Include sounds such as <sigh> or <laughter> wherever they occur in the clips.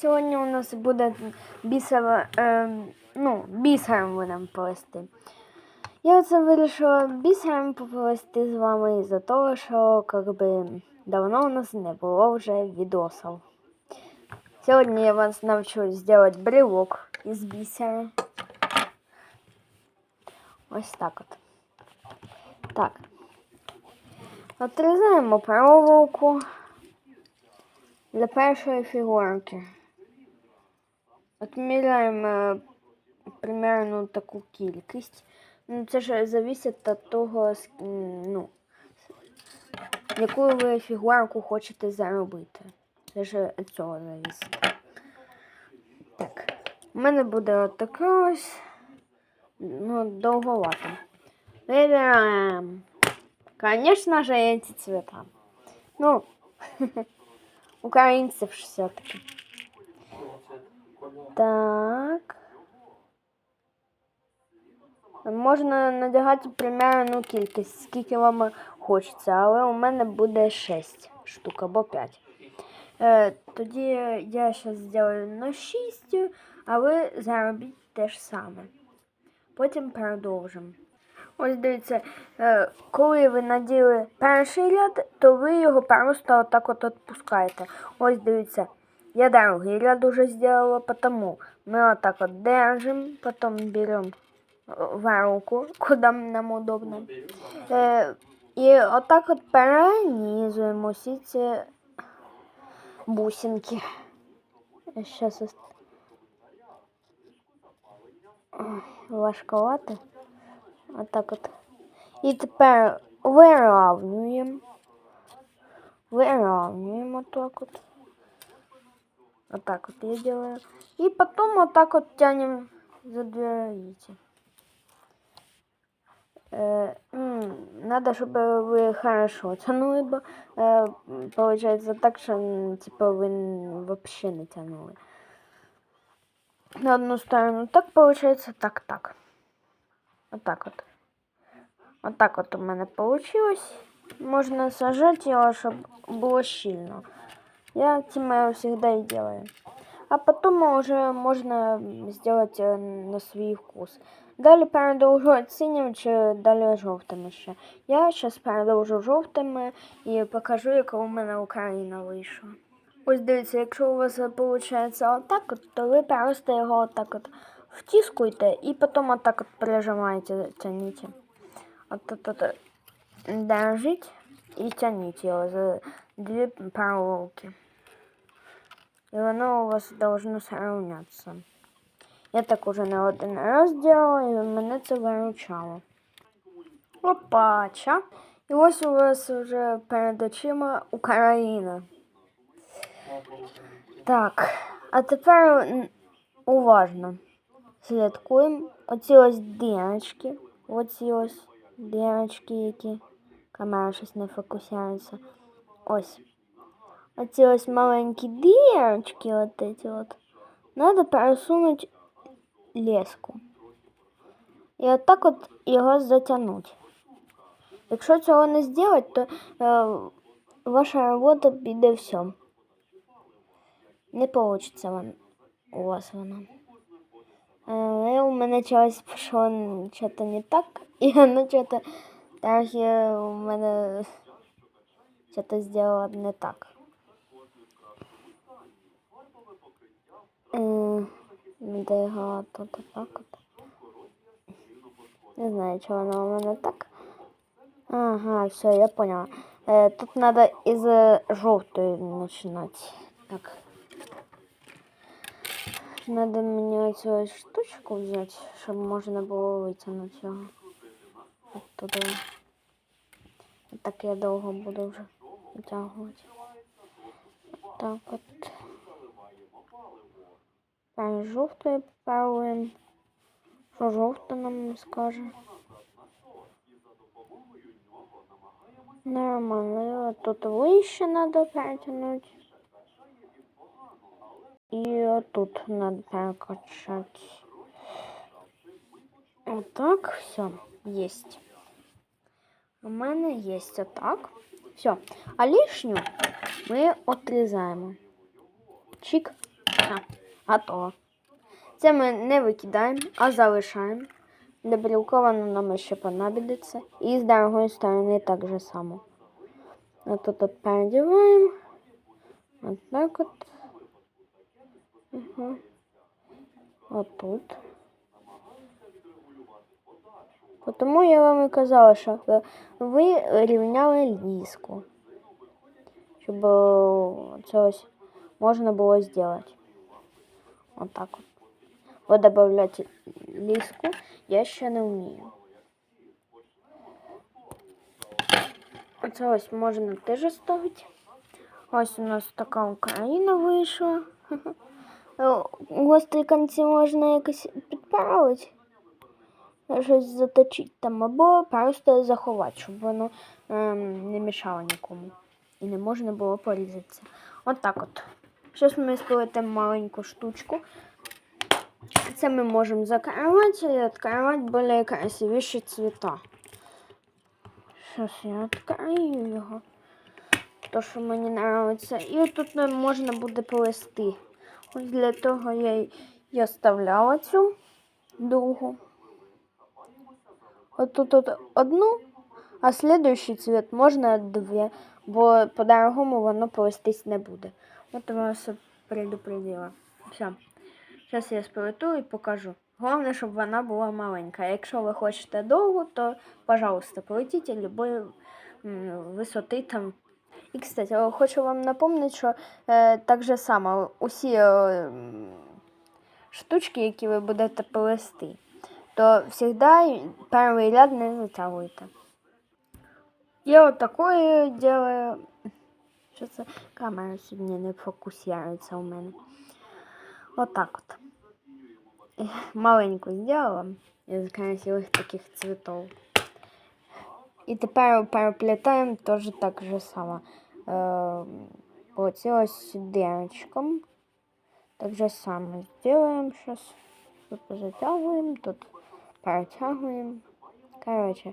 Сьогодні у нас буде бісева, е, ну, бісером будемо плести. Я оце вирішила бісером поплести з вами із-за того, що как би, давно у нас не було вже відосів. Сьогодні я вас навчу зробити брелок із бісера. Ось так от. Так. Отрізаємо проволоку для першої фігурки. Отміряємо е, примерно таку кількість. Ну, це ж залежить від того, ну, яку ви фігурку хочете заробити. Це ж від цього залежить. Так. У мене буде от таке ось. Ну, довговато. Вибираємо. Конечно же, эти цвета. Ну, <laughs> українців все-таки. Так. Можна надягати примерно кількість, скільки вам хочеться, але у мене буде 6 штук або 5. Е, тоді я зараз зроблю на 6, а ви заробіть те ж саме. Потім продовжимо. Ось дивіться, е, коли ви наділи перший ряд, то ви його просто отак от відпускаєте. Ось дивіться, я другий ряд уже зробила, тому ми отак от держимо, потім беремо в руку, <laughs> куди нам удобно. Е, і отак от перенізуємо всі ці бусинки. Зараз важковато. Отак от. І тепер виравнюємо. Виравнюємо так от. Отак от я делаю. І потім отак от тянем за дві яйця. Э, м, надо, чтобы вы хорошо тянули бы. Э, м, получается так, что м, типа вы н- вообще не тянули. На одну сторону так получается, так, так. Вот так вот. Вот так вот у меня получилось. Можно сажать его, чтобы было щільно. Я тем всегда и делаю. А потом уже можно сделать э, на свій вкус. Далі передовжу синім чи далі жовтим ще. Я зараз передовжу жовтими і покажу, яка у мене Україна вийшла. Ось дивіться, якщо у вас виходить отак, от, то ви просто його отак от втискуєте і потім отак от прижимаєте, тянете. От тут от, держіть і тяніть його за дві проволоки. І воно у вас должно сравнятися. Я так уже не один раз делала, і мене це виручало. Опача. І ось у вас вже перед очима Україна. Так, а тепер уважно слідкуємо. Оці ось дірочки. Оці ось дірочки, які камера щось не фокусується. Ось. Оці ось маленькі дірочки, от эти от. Надо пересунути леску. І отак от його затягнути. Якщо цього не зробити, то е, ваша робота піде все. Не вийде вам, у вас вона. Але у мене чогось пішло щось не так, <laughs> і воно щось трохи у мене щось зробило не так. Де його тут так от. Не знаю, чого воно у мене так. Ага, все, я поняла. Е, тут надо із жовтої починати. Так. Надо мені оцю штучку взяти, щоб можна було витягнути його. Оттуда. Так я довго буду вже витягувати. Так от. Тепер жовтою попробуємо. Що жовта нам скаже? Нормально. И вот тут выше надо протянуть. И вот тут надо прокачать. Вот так, все, есть. У мене есть вот так. Все. А лишню ми отрізаємо. Чик. Все, Готово. Це ми не викидаємо, а залишаємо. Воно нам ще понадобиться. І з другої сторони так же само. От тут от передіваємо. От так от. Угу. От тут. Тому я вам і казала, що ви рівняли ліску. Щоб е, це ось можна було зробити. Вот так вот. Вот добавлять лиску я ще не вмію. Оце ось можна теж ставити. Ось у нас така Україна вийшла. <laughs> Е, Гострі кінці можна якось підправити. Щось заточити там або просто заховати, щоб воно ем, не мішало нікому. І не можна було порізатися. От так от. Зараз ми сплетемо маленьку штучку. Це ми можемо закривати і відкривати більш красивіші цвіта. Зараз я відкрию його. То, що мені подобається. І тут можна буде плести. Ось для того я я оставляла цю другу. От тут от одну, а слідуючий цвіт можна дві, бо по-другому воно плестись не буде. Я все предупредила. Все. Зараз я сплету і покажу. Головне, щоб вона була маленька. Якщо ви хочете довгу, то, пожалуйста, плетіть любої висоти там. І, кстати, хочу вам напомнити, що е, так же само усі е, штучки, які ви будете плести, то завжди перший ряд не затягуйте. Я вот такое делаю. Що це камера сьогодні не фокусується у мене. Отак от. <laughs> Маленьку зробила із красивих таких цветов. І тепер переплітаємо теж так же само. Е, оце ось дырочком. Так же само сделаем сейчас. Тут затягуємо, тут перетягуємо. Короче,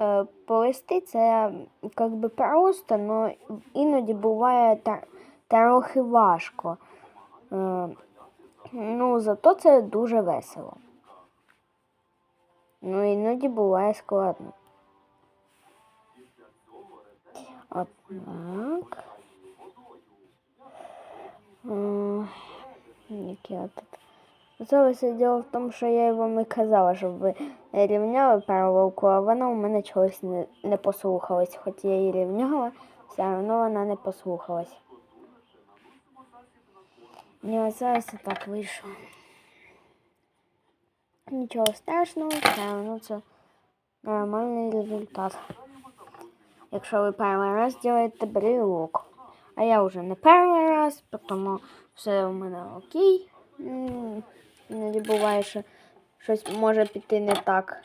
е, повести це как би просто, але іноді буває трохи важко. Е, Ну, зато це дуже весело. Ну, іноді буває складно. От так. М, Які я все діло в тому, що я вам і казала, щоб ви рівняли переволку, а вона у мене чогось не, не послухалась. Хоч я її рівняла, все одно вона не послухалась. І ось зараз так вийшло. Нічого страшного, все одно це нормальний результат. Якщо ви перший раз робите брелок. А я вже не перший раз, тому все у мене окей. Іноді буває, що щось може піти не так.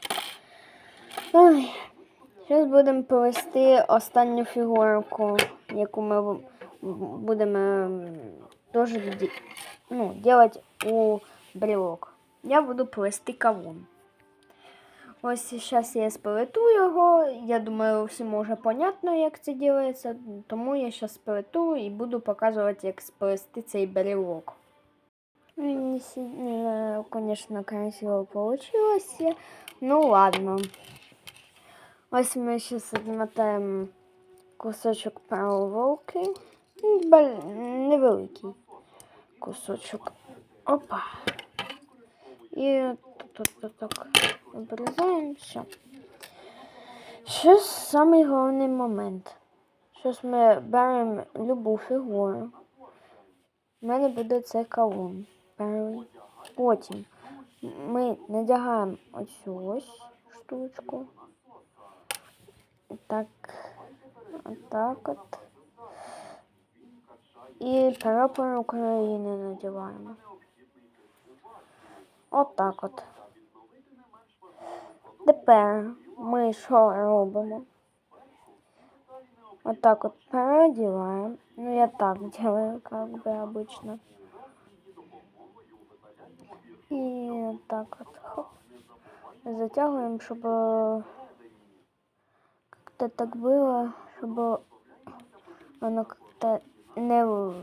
Ой. Зараз будемо плести останню фігурку, яку ми будемо теж ну, делать у брелок. Я буду плести кавун. Ось зараз я сплету його. Я думаю, всім вже понятно, як це робиться. Тому я зараз сплету і буду показувати, як сплести цей брелок. Не сильно, конечно, красиво получилось. Ну ладно. Ось ми зараз відмотаємо кусочок проволоки. Невеликий кусочок. Опа. І тут, тут так обрізаємо все. Зараз самий головний момент. Зараз ми беремо любу фігуру. У мене буде це кавун. Перший. Потім ми надягаємо оцю ось штучку. Так, отак от. І прапор України надіваємо. Отак от. Тепер ми що робимо? Отак от переодіваємо. Ну, я так <laughs> делаю, как бы обычно. И так вот хоп, затягиваем, чтобы как-то так было, чтобы оно как-то не, в-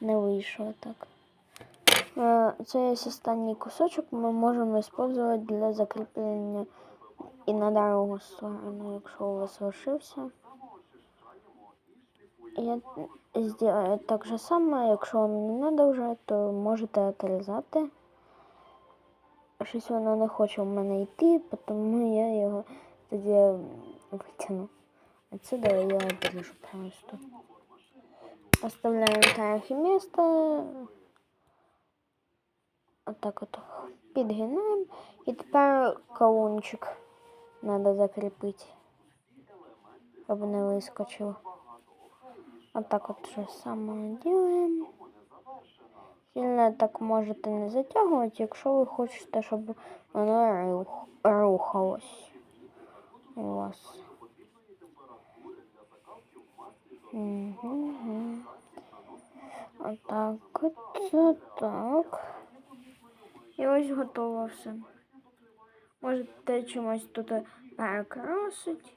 не вийшло так. Е, Цей ось останній кусочок ми можемо використовувати для закріплення і на другу сторону, якщо у вас лишився. Я зроблю так же само, якщо вам не треба вже, то можете отрізати. Щось воно не хоче в мене йти, тому я його тоді витягну. Отсюда я обрежу просто. Оставляем так место. Отак от підгинаємо. І тепер колончик треба закріпити, щоб не вискочив. Отак от же саме робимо. Сильно так можете не затягувати, якщо ви хочете, щоб воно рух- рухалось у вас. Угу. Отак от так. І ось готово все. Можете чимось тут перекрасити.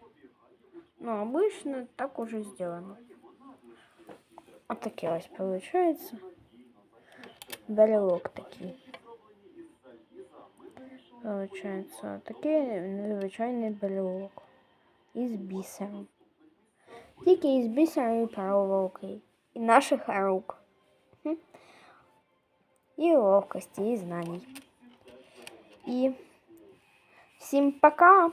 Ну, обычно так уже сделано. Вот такие ось получается. Брелок такий. Получается такий незвичайний брелок. Із бісеру. Тільки із бісеру і проволоки. І наших рук. Хм. І ловкості, і знань. І всім пока!